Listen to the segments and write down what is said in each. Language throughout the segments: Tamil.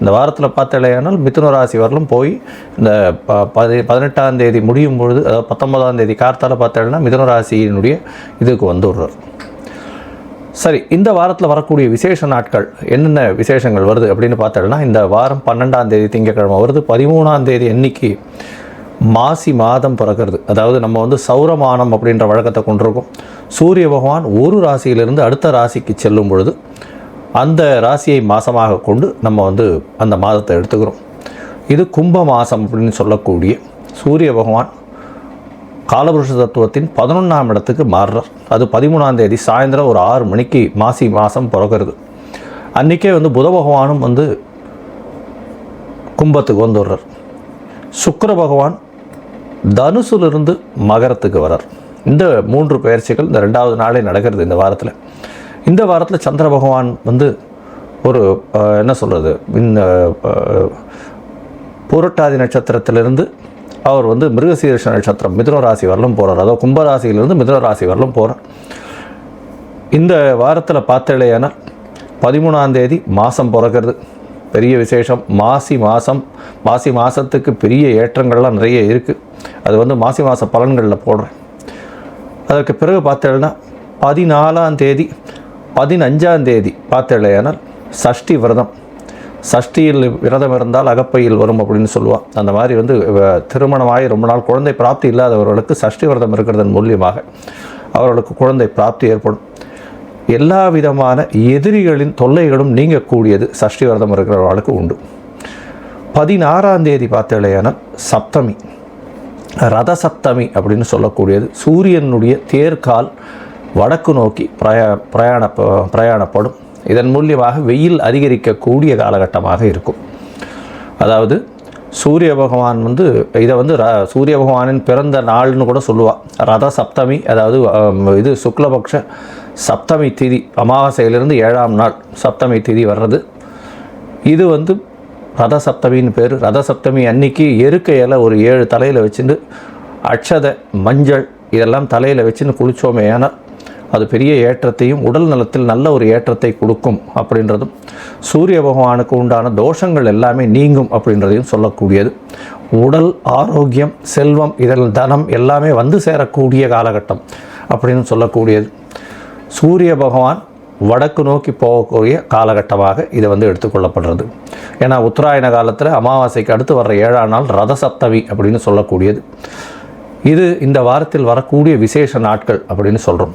இந்த வாரத்தில் பார்த்தலையானால் மிதுன ராசி வரலும் போய் இந்த ப பதி பதினெட்டாம் தேதி முடியும் பொழுது அதாவது பத்தொன்பதாம் தேதி கார்த்தால பார்த்தேன்னா மிதுன ராசியினுடைய இதுக்கு வந்து விடுறார் சரி இந்த வாரத்தில் வரக்கூடிய விசேஷ நாட்கள் என்னென்ன விசேஷங்கள் வருது அப்படின்னு பார்த்தோம்னா இந்த வாரம் பன்னெண்டாம் தேதி திங்கக்கிழமை வருது. பதிமூணாம் தேதி அன்னைக்கு மாசி மாதம் பிறக்கிறது. அதாவது நம்ம வந்து சௌரமானம் அப்படின்ற வழக்கத்தை கொண்டிருக்கோம். சூரிய பகவான் ஒரு ராசியிலிருந்து அடுத்த ராசிக்கு செல்லும் பொழுது அந்த ராசியை மாதமாக கொண்டு நம்ம வந்து அந்த மாதத்தை எடுத்துக்கிறோம். இது கும்ப மாதம் அப்படின்னு சொல்லக்கூடிய சூரிய பகவான் காலபுருஷ தத்துவத்தின் பதினொன்றாம் இடத்துக்கு மாறுறார். அது பதிமூணாம் தேதி சாயந்தரம் ஒரு ஆறு மணிக்கு மாசி மாதம் பிறகுறது அன்றைக்கே வந்து புத பகவானும் வந்து கும்பத்துக்கு வந்துடுறார் சுக்கர பகவான் தனுசுலிருந்து மகரத்துக்கு வரார் இந்த மூன்று பயிற்சிகள் இந்த ரெண்டாவது நாளே நடக்கிறது இந்த வாரத்தில். இந்த வாரத்தில் சந்திர பகவான் வந்து ஒரு என்ன சொல்கிறது இந்த அஹ், பூரட்டாதி நட்சத்திரத்திலிருந்து அவர் வந்து மிருகசீரிஷ நட்சத்திரம் மிதுன ராசி வரலும் போகிறார் அதாவது கும்பராசியிலிருந்து மிதுன ராசி வரலும் போகிறார் இந்த வாரத்தில் பார்த்தலையானால் பதிமூணாம் தேதி மாதம் பிறக்கிறது. பெரிய விசேஷம். மாசி மாதம் மாசி மாதத்துக்கு பெரிய ஏற்றங்கள்லாம் நிறைய இருக்குது அது வந்து மாசி மாத பலன்களில் போடுறேன். அதற்கு பிறகு பார்த்தேன்னா பதினாலாம் தேதி பதினஞ்சாம் தேதி பார்த்தேனால் சஷ்டி விரதம். சஷ்டியில் விரதம் இருந்தால் அகப்பையில் வரும் அப்படின்னு சொல்லுவாள் அந்த மாதிரி வந்து திருமணமாகி ரொம்ப நாள் குழந்தை பிராப்தி இல்லாதவர்களுக்கு சஷ்டி விரதம் இருக்கிறதன் மூலியமாக அவர்களுக்கு குழந்தை பிராப்தி ஏற்படும். எல்லா விதமான எதிரிகளின் தொல்லைகளும் நீங்கக்கூடியது சஷ்டி விரதம் இருக்கிறவர்களுக்கு உண்டு. பதினாறாம் தேதி பார்த்தேனால் சப்தமி. ரத சப்தமி அப்படின்னு சொல்லக்கூடியது. சூரியனுடைய தேர்கால் வடக்கு நோக்கி பிரயா பிரயாண பிரயாணப்படும். இதன் மூலியமாக வெயில் அதிகரிக்கக்கூடிய காலகட்டமாக இருக்கும். அதாவது சூரிய பகவான் வந்து இதை வந்து ர சூரிய பகவானின் பிறந்த நாள்னு கூட சொல்லுவாள் ரத சப்தமி அதாவது இது சுக்லபக்ஷ சப்தமி திதி அமாவாசையிலிருந்து ஏழாம் நாள் சப்தமி திதி வர்றது. இது வந்து ரத சப்தமின்னு பேர். ரத சப்தமி அன்னைக்கு எருக்கையில் இலை ஒரு ஏழு தலையில் வச்சுட்டு அட்சதை மஞ்சள் இதெல்லாம் தலையில் வச்சுன்னு குளித்தோமே ஆனால் அது பெரிய ஏற்றத்தையும் உடல் நலத்தில் நல்ல ஒரு ஏற்றத்தை கொடுக்கும் அப்படின்றதும் சூரிய பகவானுக்கு உண்டான தோஷங்கள் எல்லாமே நீங்கும் அப்படின்றதையும் சொல்லக்கூடியது. உடல் ஆரோக்கியம் செல்வம் இதில் தனம் எல்லாமே வந்து சேரக்கூடிய காலகட்டம் அப்படின்னு சொல்லக்கூடியது. சூரிய பகவான் வடக்கு நோக்கி போகக்கூடிய காலகட்டமாக இதை வந்து எடுத்துக்கொள்ளப்படுறது. ஏன்னா உத்தராயண காலத்தில் அமாவாசைக்கு அடுத்து வர்ற ஏழாம் நாள் ரத சப்தமி அப்படின்னு சொல்லக்கூடியது. இது இந்த வாரத்தில் வரக்கூடிய விசேஷ நாட்கள் அப்படின்னு சொல்கிறோம்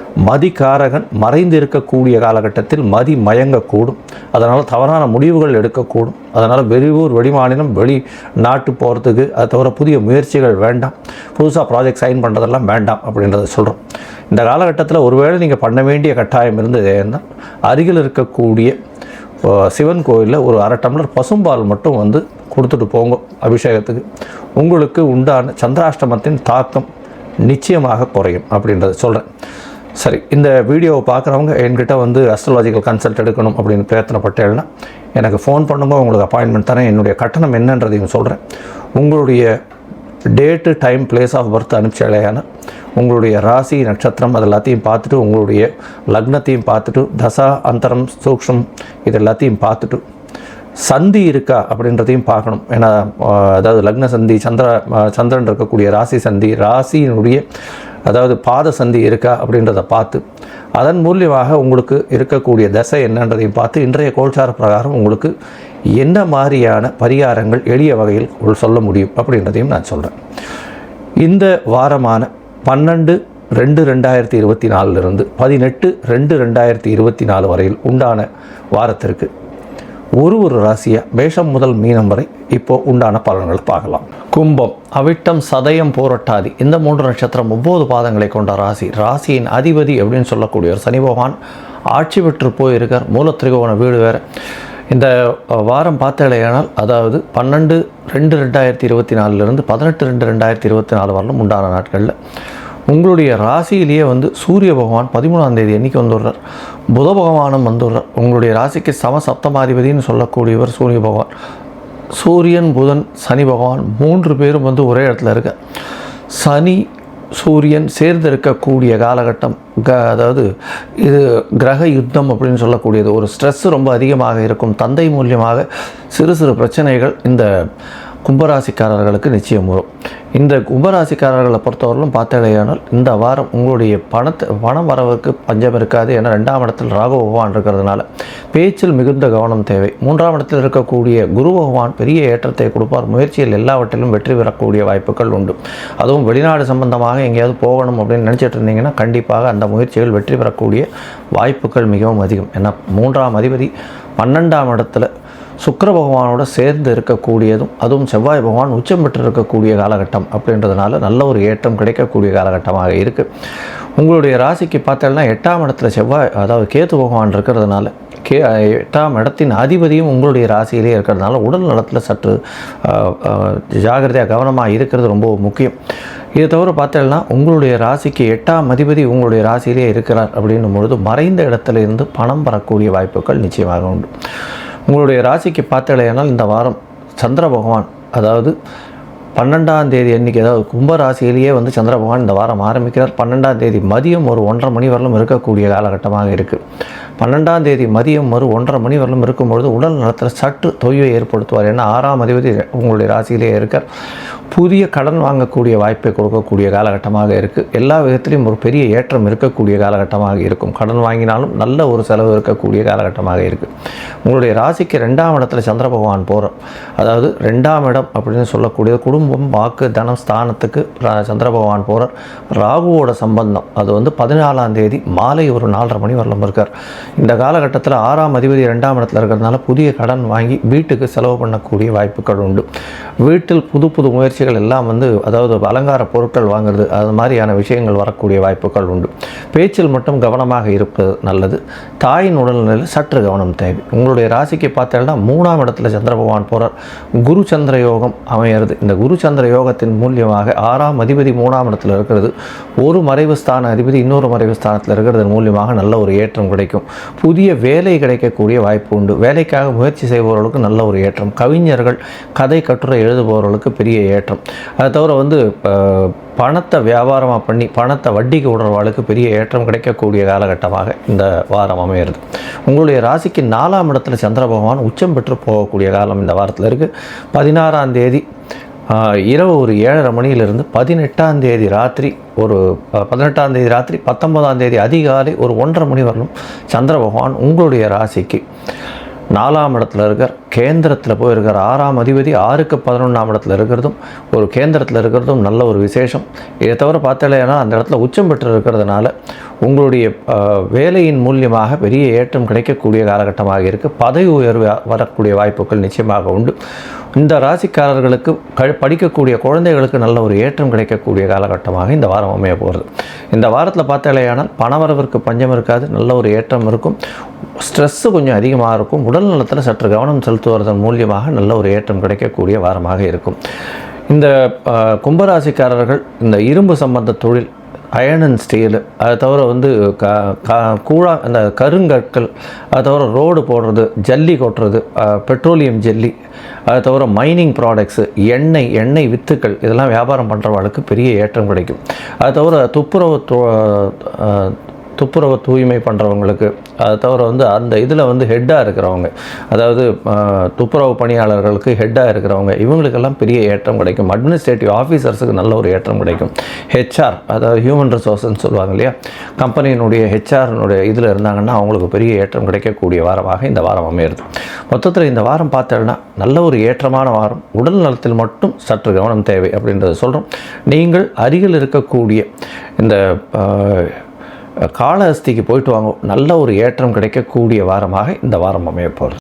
மதிகாரகன் மறைந்து இருக்கக்கூடிய காலகட்டத்தில் மதி மயங்கக்கூடும். அதனால் தவறான முடிவுகள் எடுக்கக்கூடும். அதனால் வெளியூர் வெளிமாநிலம் வெளி நாட்டு போகிறதுக்கு அதை தவிர புதிய முயற்சிகள் வேண்டாம். புதுசாக ப்ராஜெக்ட் சைன் பண்ணுறதெல்லாம் வேண்டாம் அப்படின்றத சொல்கிறோம் இந்த காலகட்டத்தில் ஒருவேளை நீங்கள் பண்ண வேண்டிய கட்டாயம் இருந்தது என்றால் அருகில் இருக்கக்கூடிய சிவன் கோயிலில் ஒரு அரை டம்ளர் பசும்பால் மட்டும் வந்து கொடுத்துட்டு போங்க அபிஷேகத்துக்கு. உங்களுக்கு உண்டான சந்திராஷ்டமத்தின் தாக்கம் நிச்சயமாக குறையும் அப்படின்றத சொல்கிறேன் சரி இந்த வீடியோவை பார்க்குறவங்க என்கிட்ட வந்து அஸ்ட்ராலஜிக்கல் கன்சல்ட் எடுக்கணும் அப்படின்னு பிரயத்தனப்பட்டேன்னா எனக்கு ஃபோன் பண்ணுங்க உங்களுக்கு அப்பாயின்மெண்ட் தரேன். என்னுடைய கட்டணம் என்னன்றதையும் சொல்கிறேன் உங்களுடைய date time place of birth அனுப்பிச்சாலேயான உங்களுடைய ராசி நட்சத்திரம் அது எல்லாத்தையும் பார்த்துட்டு உங்களுடைய லக்னத்தையும் பார்த்துட்டு தசா அந்தரம் சூக்ஷம் இது எல்லாத்தையும் பார்த்துட்டு சந்தி இருக்கா அப்படின்றதையும் பார்க்கணும். ஏன்னா அதாவது லக்ன சந்தி சந்திர சந்திரன் இருக்கக்கூடிய ராசி சந்தி ராசியினுடைய அதாவது பாத சந்தி இருக்கா அப்படின்றத பார்த்து அதன் மூலியமாக உங்களுக்கு இருக்கக்கூடிய தசை என்னன்றதையும் பார்த்து இன்றைய கோல்சார பிரகாரம் உங்களுக்கு என்ன மாதிரியான பரிகாரங்கள் எளிய வகையில் சொல்ல முடியும் அப்படின்றதையும் நான் சொல்கிறேன் இந்த வாரமான பன்னெண்டு ரெண்டு ரெண்டாயிரத்தி இருபத்தி நாலுலேருந்து பதினெட்டு ரெண்டு ரெண்டாயிரத்தி இருபத்தி நாலு வரையில் உண்டான வாரத்திற்கு ஒரு ஒரு ராசியாக மேஷம் முதல் மீனம் வரை இப்போது உண்டான பலன்கள் பார்க்கலாம். கும்பம் அவிட்டம் சதயம் போரட்டாதி. இந்த மூன்று நட்சத்திரம் ஒவ்வொரு பாதங்களை கொண்ட ராசி. ராசியின் அதிபதி அப்படின்னு சொல்லக்கூடிய ஒரு சனி பகவான் ஆட்சி பெற்று போயிருக்கார். மூல திரிகோண வீடு வேறு. இந்த வாரம் பார்த்தலையானால் அதாவது பன்னெண்டு ரெண்டு ரெண்டாயிரத்தி இருபத்தி நாலுலேருந்து பதினெட்டு ரெண்டு ரெண்டாயிரத்தி இருபத்தி நாலு வரலும் உண்டான நாட்களில். உங்களுடைய ராசியிலேயே வந்து சூரிய பகவான் பதிமூணாம் தேதி அன்னைக்கு வந்துடுறார்? புத பகவானும் வந்துடுறார். உங்களுடைய ராசிக்கு சம சப்தமாதிபதினு சொல்லக்கூடியவர் சூரிய பகவான். சூரியன் புதன் சனி பகவான் மூன்று பேரும் வந்து ஒரே இடத்துல இருக்க. சனி சூரியன் சேர்ந்து இருக்கக்கூடிய காலகட்டம் க அதாவது இது கிரக யுத்தம் அப்படின்னு சொல்லக்கூடியது. ஒரு ஸ்ட்ரெஸ் ரொம்ப அதிகமாக இருக்கும். தந்தை மூலியமாக சிறு சிறு பிரச்சனைகள் இந்த கும்பராசிக்காரர்களுக்கு நிச்சயம் வரும். இந்த கும்பராசிக்காரர்களை பொறுத்தவரையிலும் பார்த்தேனால் இந்த வாரம் உங்களுடைய பணத்தை பணம் வரவுக்கு பஞ்சம் இருக்காது ஏன்னா ரெண்டாம் இடத்தில் ராகு பகவான் இருக்கிறதுனால பேச்சில் மிகுந்த கவனம் தேவை. மூன்றாம் இடத்தில் இருக்கக்கூடிய குரு பகவான் பெரிய ஏற்றத்தை கொடுப்பார். முயற்சியில் எல்லாவற்றிலும் வெற்றி பெறக்கூடிய வாய்ப்புகள் உண்டு. அதுவும் வெளிநாடு சம்பந்தமாக எங்கேயாவது போகணும் அப்படின்னு நினச்சிட்டு இருந்தீங்கன்னா கண்டிப்பாக அந்த முயற்சிகள் வெற்றி பெறக்கூடிய வாய்ப்புகள் மிகவும் அதிகம். ஏன்னா மூன்றாம் அதிபதி பன்னெண்டாம் இடத்துல சுக்கர பகவானோட சேர்ந்து இருக்கக்கூடியதும் அதுவும் செவ்வாய் பகவான் உச்சம் பெற்று இருக்கக்கூடிய காலகட்டம் அப்படின்றதுனால நல்ல ஒரு ஏற்றம் கிடைக்கக்கூடிய காலகட்டமாக இருக்குது உங்களுடைய ராசிக்கு பார்த்தோம்னா எட்டாம் இடத்துல செவ்வாய் அதாவது கேத்து பகவான் இருக்கிறதுனால கே எட்டாம் இடத்தின் அதிபதியும் உங்களுடைய ராசியிலே இருக்கிறதுனால உடல் நலத்தில் சற்று ஜாகிரதையாக கவனமாக இருக்கிறது ரொம்ப முக்கியம். இதை தவிர பார்த்தோம்னா உங்களுடைய ராசிக்கு எட்டாம் அதிபதி உங்களுடைய ராசியிலே இருக்கிறார் அப்படின்னும் பொழுது மறைந்த இடத்துல இருந்து பணம் பெறக்கூடிய வாய்ப்புகள் நிச்சயமாக உண்டு. உங்களுடைய ராசிக்கு பார்த்தலையானால் இந்த வாரம் சந்திர பகவான் அதாவது பன்னெண்டாம் தேதி அன்றைக்கி அதாவது கும்ப ராசியிலேயே வந்து சந்திர பகவான் இந்த வாரம் ஆரம்பிக்கிறார். பன்னெண்டாம் தேதி மதியம் ஒரு ஒன்றரை மணி வரலும் இருக்கக்கூடிய காலகட்டமாக இருக்குது பன்னெண்டாம் தேதி மதியம் ஒரு ஒன்றரை மணி வரலும் இருக்கும்பொழுது உடல் நலத்தில் சற்று தொய்வை ஏற்படுத்துவார். ஏன்னா ஆறாம் அதிபதி உங்களுடைய ராசியிலேயே இருக்கார். புதிய கடன் வாங்கக்கூடிய வாய்ப்பை கொடுக்கக்கூடிய காலகட்டமாக இருக்குது எல்லா விதத்திலையும் ஒரு பெரிய ஏற்றம் இருக்கக்கூடிய காலகட்டமாக இருக்கும். கடன் வாங்கினாலும் நல்ல ஒரு செலவு இருக்கக்கூடிய காலகட்டமாக இருக்குது உங்களுடைய ராசிக்கு ரெண்டாம் இடத்துல சந்திர பகவான் போகிறார் அதாவது ரெண்டாம் இடம் அப்படின்னு சொல்லக்கூடிய குடும்பம் வாக்கு தனம் ஸ்தானத்துக்கு சந்திர பகவான் போகிறார் ராகுவோட சம்பந்தம் அது வந்து பதினாலாம் தேதி மாலை ஒரு நாலரை மணி வரலும் இருக்கார். இந்த காலகட்டத்தில் ஆறாம் அதிபதி ரெண்டாம் இடத்துல இருக்கிறதுனால புதிய கடன் வாங்கி வீட்டுக்கு செலவு பண்ணக்கூடிய வாய்ப்புகள் உண்டு. வீட்டில் புது புது முயற்சிகள் எல்லாம் வந்து அதாவது அலங்கார பொருட்கள் வாங்குறது அது மாதிரியான விஷயங்கள் வரக்கூடிய வாய்ப்புகள் உண்டு. பேச்சில் மட்டும் கவனமாக இருப்பது நல்லது. தாயின் உடல்நிலையில் சற்று கவனம் தேவை. உங்களுடைய ராசிக்கு பார்த்தேன்னா மூணாம் இடத்துல சந்திர பகவான் போகிறார் குரு சந்திர யோகம் அமையிறது. இந்த குரு சந்திர யோகத்தின் மூலியமாக ஆறாம் அதிபதி மூணாம் இடத்துல இருக்கிறது. ஒரு மறைவு ஸ்தான அதிபதி இன்னொரு மறைவு ஸ்தானத்தில் இருக்கிறது மூலியமாக நல்ல ஒரு ஏற்றம் கிடைக்கும். புதிய வேலை கிடைக்கக்கூடிய வாய்ப்பு உண்டு. வேலைக்காக முயற்சி செய்பவர்களுக்கு நல்ல ஒரு ஏற்றம். கவிஞர்கள் கதை கட்டுரை எழுதுபவர்களுக்கு பெரிய ஏற்றம். அதை தவிர வந்து பணத்தை வியாபாரமாக பண்ணி பணத்தை வட்டிக்கு விடுறவர்களுக்கு பெரிய ஏற்றம் கிடைக்கக்கூடிய காலகட்டமாக இந்த வாரம் அமையிறது. உங்களுடைய ராசிக்கு நாலாம் இடத்துல சந்திர பகவான் உச்சம் பெற்று போகக்கூடிய காலம் இந்த வாரத்தில் இருக்குது பதினாறாம் தேதி இரவு ஒரு ஏழரை மணியிலிருந்து பதினெட்டாம் தேதி ராத்திரி ஒரு பதினெட்டாம் தேதி ராத்திரி பத்தொன்பதாம் தேதி அதிகாலை ஒரு ஒன்றரை மணி வரலும் சந்திர பகவான் உங்களுடைய ராசிக்கு நாலாம் இடத்துல இருக்கிற கேந்திரத்தில் போய் ஆறாம் அதிபதி ஆறுக்கு பதினொன்றாம் இடத்துல இருக்கிறதும் ஒரு கேந்திரத்தில் இருக்கிறதும் நல்ல ஒரு விசேஷம். இதை தவிர பார்த்தாலேனா அந்த இடத்துல உச்சம் பெற்று இருக்கிறதுனால உங்களுடைய வேலையின் மூலியமாக பெரிய ஏற்றம் கிடைக்கக்கூடிய காலகட்டமாக இருக்குது பதவி உயர்வு வரக்கூடிய வாய்ப்புகள் நிச்சயமாக உண்டு. இந்த ராசிக்காரர்களுக்கு க படிக்கக்கூடிய குழந்தைகளுக்கு நல்ல ஒரு ஏற்றம் கிடைக்கக்கூடிய காலகட்டமாக இந்த வாரம் அமைய போகிறது. இந்த வாரத்தில் பார்த்தாலேயானால் பணவரவிற்கு பஞ்சம் இருக்காது நல்ல ஒரு ஏற்றம் இருக்கும். ஸ்ட்ரெஸ்ஸு கொஞ்சம் அதிகமாக இருக்கும். உடல் நலத்தில் சற்று கவனம் செலுத்துவதன் மூலியமாக நல்ல ஒரு ஏற்றம் கிடைக்கக்கூடிய வாரமாக இருக்கும். இந்த கும்பராசிக்காரர்கள் இந்த இரும்பு சம்பந்த தொழில் அயன் அண்ட் ஸ்டீலு. அதை தவிர வந்து க கா கூழா அந்த கருங்கற்கள் அதை தவிர ரோடு போடுறது ஜல்லி கொட்டுறது பெட்ரோலியம் ஜல்லி அதை தவிர மைனிங் ப்ராடக்ட்ஸு எண்ணெய் எண்ணெய் வித்துக்கள் இதெல்லாம் வியாபாரம் பண்ணுறவர்களுக்கு பெரிய ஏற்றம் கிடைக்கும். அதை தவிர துப்புரவு துப்புரவு தூய்மை பண்ணுறவங்களுக்கு அதை தவிர வந்து அந்த இதில் வந்து ஹெட்டாக இருக்கிறவங்க அதாவது துப்புரவு பணியாளர்களுக்கு ஹெட்டாக இருக்கிறவங்க இவங்களுக்கெல்லாம் பெரிய ஏற்றம் கிடைக்கும். அட்மினிஸ்ட்ரேட்டிவ் ஆஃபீஸர்ஸுக்கு நல்ல ஒரு ஏற்றம் கிடைக்கும். ஹெச்ஆர் அதாவது ஹியூமன் ரிசோர்ஸ்ன்னு சொல்லுவாங்க இல்லையா? கம்பெனியினுடைய ஹெச்ஆர்னுடைய இதில் இருந்தாங்கன்னா அவங்களுக்கு பெரிய ஏற்றம் கிடைக்கக்கூடிய வாரமாக இந்த வாரம் அமையிறது. மொத்தத்தில் இந்த வாரம் பார்த்தோன்னா நல்ல ஒரு ஏற்றமான வாரம். உடல் நலத்தில் மட்டும் சற்று கவனம் தேவை அப்படின்றத சொல்கிறோம் நீங்கள் அருகில் இருக்கக்கூடிய இந்த காலஹஸ்திக்கு காளஹஸ்திக்கு போயிட்டு வாங்க. நல்ல ஒரு ஏற்றம் கிடைக்கக்கூடிய வாரமாக இந்த வாரம் அமையப்போகிறது